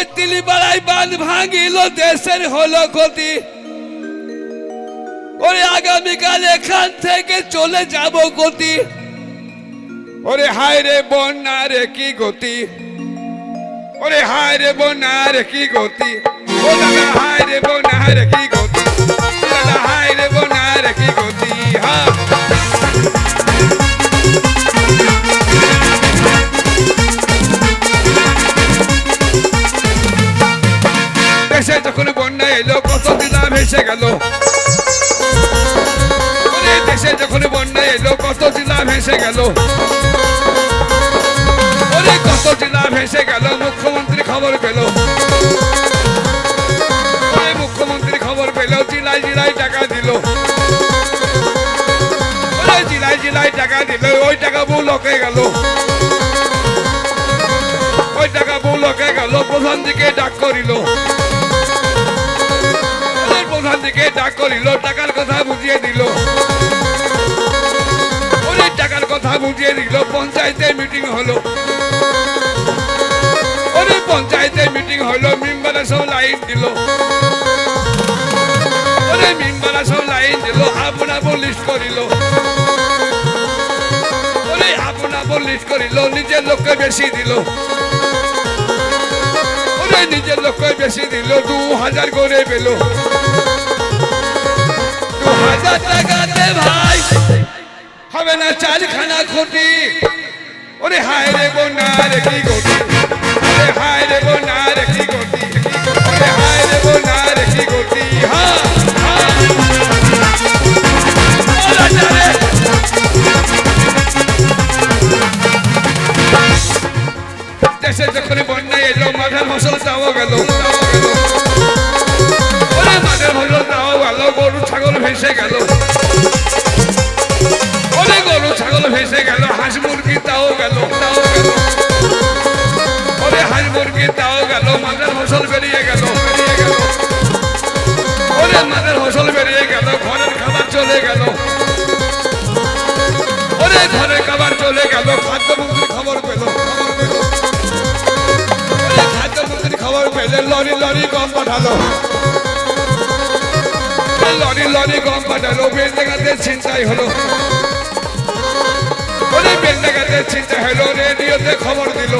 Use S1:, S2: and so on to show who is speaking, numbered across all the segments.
S1: ওই তিলিপাড়ায় বাঁধ ভাঙিল দেশের হলো ক্ষতি ওরে আগামীকাল এখান থেকে চলে যাব গতি ওরে হায় রে বন্যা রে কি গতি ওরে হায় রে বন্যা রে কি গতি ও হায় রে বন্যা রে কি গতি হায় রে বন্যা রে কি গতি হ্যাঁ এলো কত দিনা ভেসে গেল। দেশে যখন বন্যা এলো, কত জেলা ভেসে গেল। ওরে কত জেলা ভেসে গেল, মুখ্যমন্ত্রী খবর পেল। মুখ্যমন্ত্রী খবর পেল, জেলায় জেলায় টাকা দিল। ওরে জেলায় জেলায় টাকা দিল, ওই টাকা বউ লকে গেল। ওই টাকা বউ লকে গেল, প্রধান দিকে ডাক করিল। প্রধান দিকে ডাক করিল, টাকার কথা বুঝিয়ে দিল। ওরে টাকার কথা বুঝিয়ে দিল, পঞ্চায়েতে মিটিং হলো। ওরে পঞ্চায়েতে মিটিং হলো মেম্বারে সব লাইন দিল। ওরে মেম্বারে সব লাইন দিল, আপনা লিস্ট করিল। ওরে আপনা লিস্ট করিল, নিজের লোককে বেশি দিল। নিজের লোককে বেশি দিল, দু হাজার করে পেল। দু হাজার টাকাতে ভাই হবে না চারখানা ক্ষতি ওরে হায় রে বোনা রে কি গতি ওরে হায় রে বোনা রে কি গতি ওরে হায় রে বোনা রে কি গতি হ্যাঁ হ্যাঁ ও রাজা রে। দেশে যখন বন্যা এলো মাঠের ফসল চাওয়া গেল ওরে মাঠের ভেসে গেল। ওরে গরু, ছাগল ভেসে গেল, হাঁস মুরগি তাও গেল তাও গেল। ওরে হাঁস মুরগি তাও গেল মাঠের ফসল বেরিয়ে গেল বেরিয়ে গেল। ওরে মাঠের ফসল বেরিয়ে গেল, ঘরের খাবার চলে গেল। ওরে ঘরের খাবার চলে গেল খাদ্যমন্ত্রী খবর পেল খবর পেল। খাদ্যমন্ত্রী খবর পেলে লরি লরি গম পাঠালো। লরি লরি গম পাঠালো বেলডাঙ্গাতে ছিনতাই হলো। ওরে বেলডাঙ্গাতে ছিনতাই হলো, রেডিওতে খবর দিল।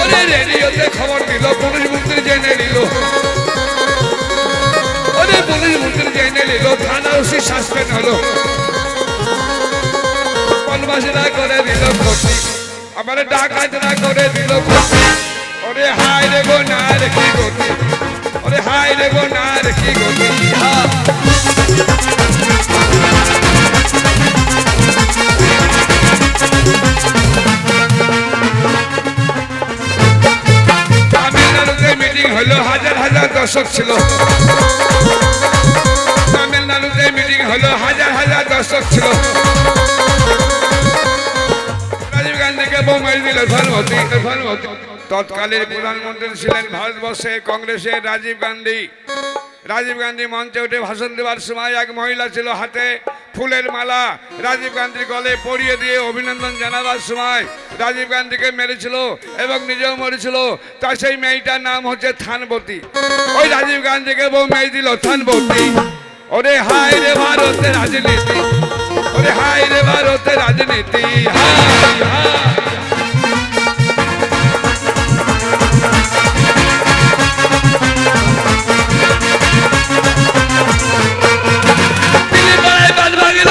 S1: ওরে রেডিওতে খবর দিল, পুলিশ মন্ত্রী জেনে নিল। ওরে পুলিশ মন্ত্রী জেনে নিল, থানা ওসি সাসপেন্ড হলো। বনবাসীরা করে দিল ক্ষতি আমার ডাকাতরা করে দিল ক্ষতি ওরে হায় রে গো, না রে কি গতি ওরে রে গো না রে কি গতি তামিলনাড়ুতে মিটিং হলো হাজার হাজার দর্শক ছিল তামিলনাড়ুতে মিটিং হলো হাজার হাজার দর্শক ছিল রাজীব গান্ধীকে বোমাই দিল ভানুমতি ভানুমতি তৎকালীন প্রধানমন্ত্রী ছিলেন ভারতবর্ষের কংগ্রেসের রাজীব গান্ধী। রাজীব গান্ধী মঞ্চে উঠে ভাষণ দেওয়ার সময় এক মহিলা ছিল হাতে ফুলের মালা। রাজীব গান্ধীর গলে পরিয়ে দিয়ে অভিনন্দন জানাবার সময় রাজীব গান্ধীকে মেরেছিল এবং নিজেও মরেছিল। তার সেই মেয়েটার নাম হচ্ছে থানবতী। ওই রাজীব গান্ধীকে বউ মেয়ে দিল থানবতী। ওরে হায় রে ভারতের রাজনীতি। ওরে হায় রে ভারতের রাজনীতি। হায় হায়।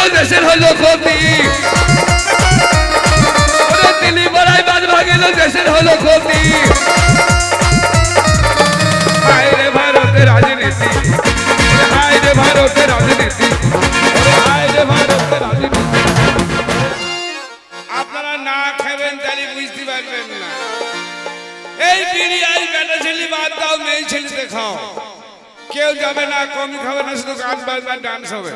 S1: ভাঙিল দেশের হইল ক্ষতি। দিল্লি পাড়ায় বাঁধ ভাঙিল, দেশের হইল ক্ষতি। হায় রে ভারতের রাজনীতি ওরে হায় রে ভারতের রাজনীতি, ওরে হায় রে ভারতের রাজনীতি। আপনারা না খাবেন তাহলে বুঝতে বাদ কেউ যাবে না কম খাবে না, শুধু গান বাজনা ডান্স হবে।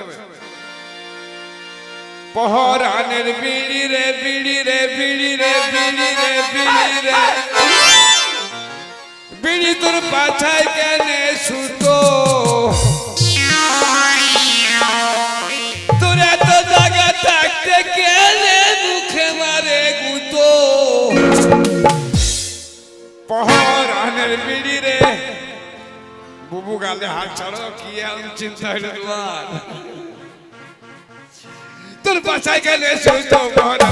S1: পহরানের বিড়ি রে বিড়ি রে বিড়ি রে বিড়ি রে বিড়ি রে। বিড়ি তোর পাছায় কেনে সুতো তোর এত থাকতে কেনে মুখে মারে গুতো? পরাণের বিড়ি রে। বুবু গালে হাত ছাড়ো, কি এমন চিন্তা হইল তোমার? তোর বাসায় গেলে সুস্থ পরাণের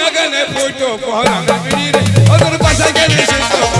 S1: তোর বোঙ্গা গানে ফটো পহরানো বিড়ি রে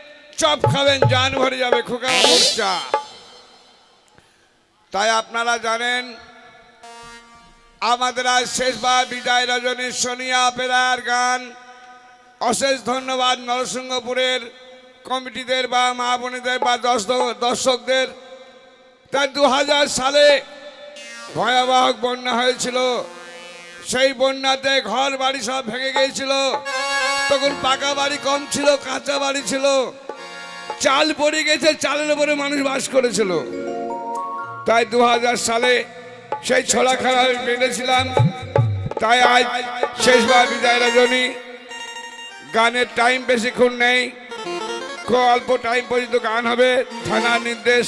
S1: চপ খাবেন, জান ভরে যাবে, খোকা বাবুর চা তাই আপনারা জানেন, আমাদের আজ শেষবার বিদায় রজনী সোনিয়া পেরার গান। অশেষ ধন্যবাদ নরসিংহপুরের কমিটিদের বা মা বোনেদের বা দর্শক- দর্শকদের। তাই দু হাজার সালে ভয়াবহ বন্যা হয়েছিল। সেই বন্যাতে ঘর বাড়ি সব ভেঙে গিয়েছিল। তখন পাকা বাড়ি কম ছিল, কাঁচা বাড়ি ছিল। চাল পড়ে গেছে, চালের উপরে মানুষ বাস করেছিল। তাই দু হাজার সালে সেই ছোলা খেলা বেঁধেছিলাম। তাই আজ শেষবার বিদায় রজনী। গানের টাইম বেশিক্ষণ নেই। খুব অল্প টাইম পর্যন্ত গান হবে। থানার নির্দেশ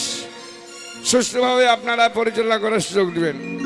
S1: সুষ্ঠুভাবে আপনারা পরিচালনা করার সুযোগ দিবেন।